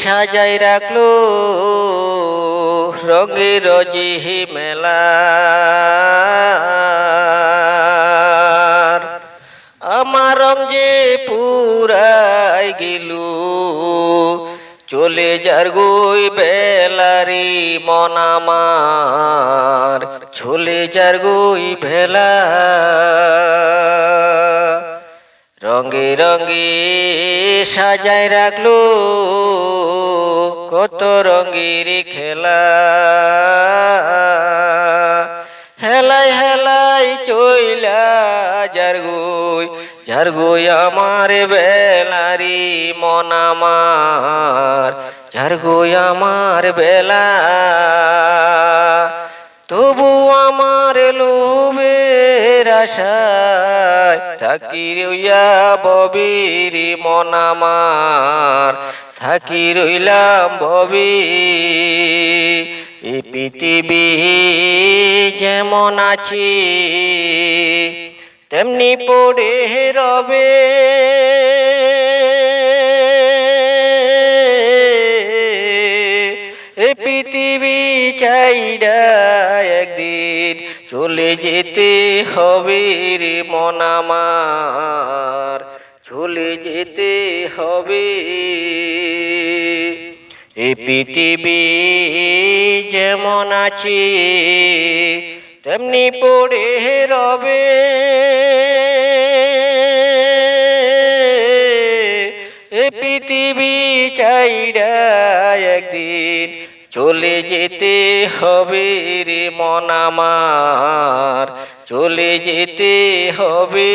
সাজাই রাখল, রঙে রজি মেলা। আমার রং যে পুরাই গেলু, চলে যার গই বেলারি মন আমার, চলে যার গই ভেলা রঙে রঙে সাজায় রাখল। কত রঙের খেলা। হেলাই হেলাই চইলা যার গই যার গই আমার বেলারি মন আমার, যার গই আমার বেলা। তবু আমার লোভের আশায় থাকি রইয়া ববির মন আমার থাকি রইলাম ববি। এই পৃথিবী যেমন আছি, তেমনি পড়ে রবে। এ পৃথিবী চাইডা যেতে হবে রে মনামার চলে যেতে হবে। এ পৃথিবী যেমন আছে, তেমনি পড়ে রবে। এ পৃথিবী চাইডা একদিন চলে যেতে হবে রে মন আমার চলে যেতে হবে।